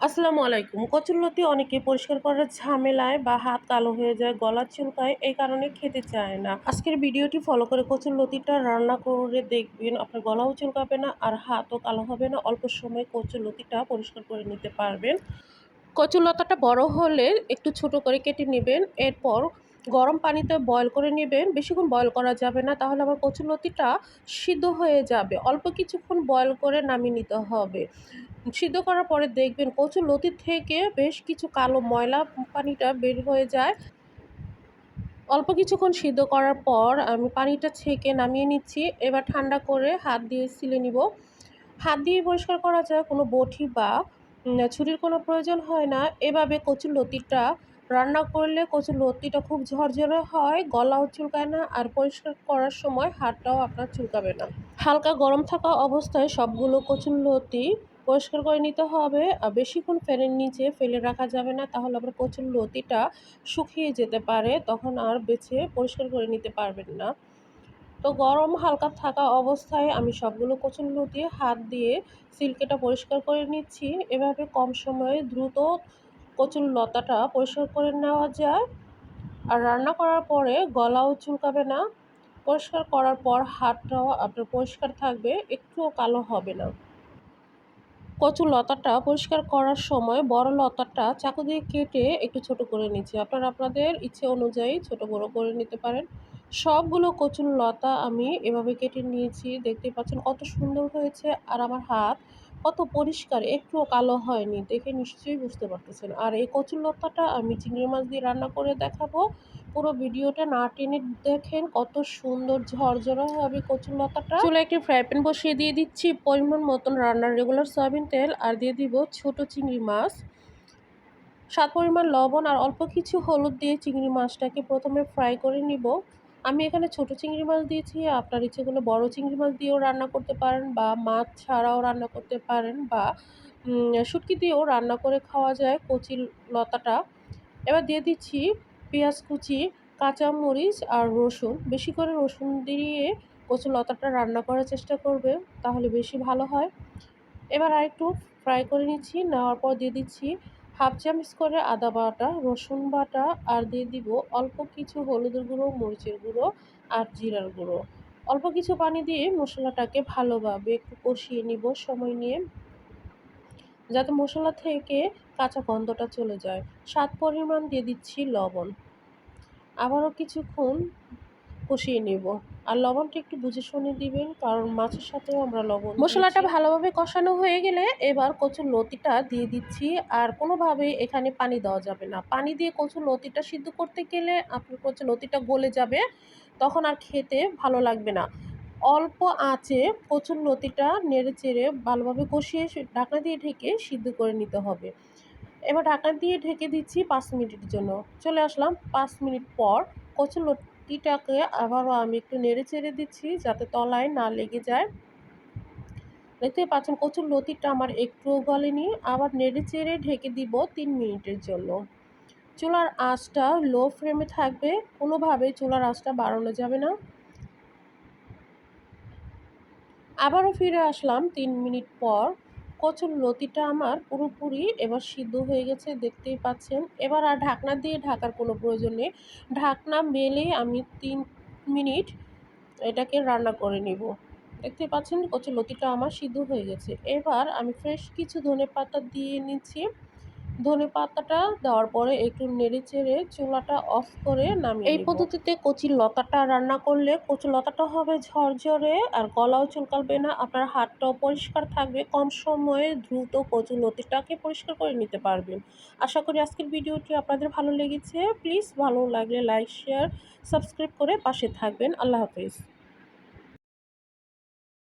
আসসালামু আলাইকুম। কচুরলতি অনেকে পরিষ্কার করার ঝামেলায় বা হাত কালো হয়ে যায়, গলা চুলকায়, এই কারণে খেতে চায় না। আজকের ভিডিওটি ফলো করে কচুরলতিটা রান্না করে দেখবেন। আপনার গলাও চুলকাবে না আর হাতও কালো হবে না। অল্প সময় কচুরলতিটা পরিষ্কার করে নিতে পারবেন। কচুরলতাটা বড় হলে একটু ছোট করে কেটে নেবেন। এরপর গরম পানিতে বয়ল করে নেবেন। বেশিক্ষণ বয়ল করা যাবে না, তাহলে আবার কচুরলতিটা সিদ্ধ হয়ে যাবে। অল্প কিছুক্ষণ বয়ল করে নামিয়ে নিতে হবে। সিদ্ধ করার পরে দেখবেন কচু লতি থেকে বেশ কিছু কালো ময়লা পানিটা বের হয়ে যায়। অল্প কিছুক্ষণ সিদ্ধ করার পর আমি পানিটা ছেঁকে নামিয়ে নিচ্ছি। এবার ঠান্ডা করে হাত দিয়ে সিলে নিব। হাত দিয়ে পরিষ্কার করা যায়, কোনো বটি বা ছুরির কোনো প্রয়োজন হয় না। এভাবে কচুর লতিটা রান্না করলে কচুর লতিটা খুব ঝরঝরে হয়, গলাও চুলকায় না আর পরিষ্কার করার সময় হাতটাও আপনার চুলকাবে না। হালকা গরম থাকা অবস্থায় সবগুলো কচুর লতি পরিষ্কার করে নিতে হবে। আর বেশিক্ষণ ফ্যানের নিচে ফেলে রাখা যাবে না, তাহলে আবার কচুর লতিটা শুকিয়ে যেতে পারে, তখন আর বেছে পরিষ্কার করে নিতে পারবেন না। তো গরম হালকা থাকা অবস্থায় আমি সবগুলো কচুর লতি হাত দিয়ে সিল্কেটা পরিষ্কার করে নিচ্ছি। এভাবে কম সময়ে দ্রুত কচুর লতাটা পরিষ্কার করে নেওয়া যায়। আর রান্না করার পরে গলাও চুলকাবে না। পরিষ্কার করার পর হাতটাও আপনার পরিষ্কার থাকবে, একটুও কালো হবে না। কচু লতাটা পরিষ্কার করার সময় বড় লতাটা চাকু দিয়ে কেটে একটু ছোট করে নিচ্ছি আপনারা আপনাদের ইচ্ছে অনুযায়ী ছোট বড় করে নিতে পারেন। সবগুলো কচুর লতা আমি এভাবে কেটে নিয়েছি। দেখতে পাচ্ছেন কত সুন্দর হয়েছে। আর আমার হাত কত পরিষ্কার একটুও কালো হয়নি দেখে নিশ্চয়ই বুঝতে পারতেছেন। আর এই কচুর লতাটা আমি চিংড়ি মাছ দিয়ে রান্না করে দেখাবো। পুরো ভিডিওটা না টেনে দেখেন কত সুন্দর ঝরঝরা হবে কচুর লতাটা চুলে একটি ফ্রাই প্যান বসিয়ে দিয়ে দিচ্ছি পরিমাণ মতন রান্নার রেগুলার সয়াবিন তেল আর দিয়ে দিব ছোট চিংড়ি মাছ। স্বাদ পরিমাণ লবণ আর অল্প কিছু হলুদ দিয়ে চিংড়ি মাছটাকে প্রথমে ফ্রাই করে নিব। আমি এখানে ছোট চিংড়ি মাছ দিয়েছি, আপনার ইচ্ছে করলে বড় চিংড়ি মাছ দিয়েও রান্না করতে পারেন বা মাছ ছাড়াও রান্না করতে পারেন বা শুটকি দিয়েও রান্না করে খাওয়া যায় কচি লতাটা। এবার দিয়ে দিচ্ছি পেঁয়াজ কুচি কাঁচামরিচ আর রসুন। বেশি করে রসুন দিয়ে কচু লতাটা রান্না করার চেষ্টা করবে, তাহলে বেশি ভালো হয়। এবার আরেকটু ফ্রাই করে নিচ্ছি, নেওয়ার পর দিয়ে দিচ্ছি হাফ চামচ করে আদা বাটা, রসুন বাটা আর দিয়ে দিব অল্প কিছু হলুদের গুঁড়ো, মরিচের গুঁড়ো আর জিরার গুঁড়ো। অল্প কিছু পানি দিয়ে মশলাটাকে ভালোভাবে একটু কষিয়ে নিব সময় নিয়ে, যাতে মশলা থেকে কাঁচা গন্ধটা চলে যায়। স্বাদ পরিমাণ দিয়ে দিচ্ছি লবণ। আবারও কিছুক্ষণ কষিয়ে নেব। আর লবণটা একটু বুঝে শুনে দিবেন, কারণ মাছের সাথেও আমরা লবণ মশলাটা ভালোভাবে কষানো হয়ে গেলে এবার কচুর লতিটা দিয়ে দিচ্ছি। আর কোনোভাবে এখানে পানি দেওয়া যাবে না। পানি দিয়ে কচুর লতিটা সিদ্ধ করতে গেলে আপনার কচুর লতিটা গলে যাবে, তখন আর খেতে ভালো লাগবে না। অল্প আঁচে কচুর লতিটা নেড়ে চেড়ে ভালোভাবে কষিয়ে ঢাকনা দিয়ে ঢেকে সিদ্ধ করে নিতে হবে। এবার ঢাকনা দিয়ে ঢেকে দিচ্ছি পাঁচ মিনিটের জন্য। চলে আসলাম পাঁচ মিনিট পর কচুর লতিটাকে আবারও আমি একটু নেড়ে চেড়ে দিচ্ছি যাতে তলায় না লেগে যায়। দেখতে পাচ্ছেন কচুর লতিটা আমার একটুও গলেনি। আবার নেড়ে চেড়ে ঢেকে দিব তিন মিনিটের জন্য। চুলার আঁচটা লো ফ্লেমে থাকবে, কোনোভাবেই চুলার আঁচটা বাড়ানো যাবে না। আবারও ফিরে আসলাম তিন মিনিট পর। কচুর লতিটা আমার পুরোপুরি এবার সিদ্ধ হয়ে গেছে, দেখতেই পাচ্ছেন। এবার আর ঢাকনা দিয়ে ঢাকার কোনো প্রয়োজন নেই। ঢাকনা মেলে আমি তিন মিনিট এটাকে রান্না করে নিব। দেখতে পাচ্ছেন কচুর লতিটা আমার সিদ্ধ হয়ে গেছে। এবার আমি ফ্রেশ কিছু ধনে পাতা দিয়ে নিচ্ছি। ধনে পাতাটা দেওয়ার পরে একটু নেড়ে চেড়ে চুলাটা অফ করে নামিয়ে এই পদ্ধতিতে কচি লতাটা রান্না করলে কচি লতাটা হবে ঝরঝরে আর গলাও চুলকাবে না আপনার হাতটাও পরিষ্কার থাকবে কম সময়ে দ্রুত কচু লতিটাকে পরিষ্কার করে নিতে পারবেন। আশা করি আজকের ভিডিওটি আপনাদের ভালো লেগেছে প্লিজ ভালো লাগলে লাইক শেয়ার সাবস্ক্রাইব করে পাশে থাকবেন আল্লাহ হাফিজ।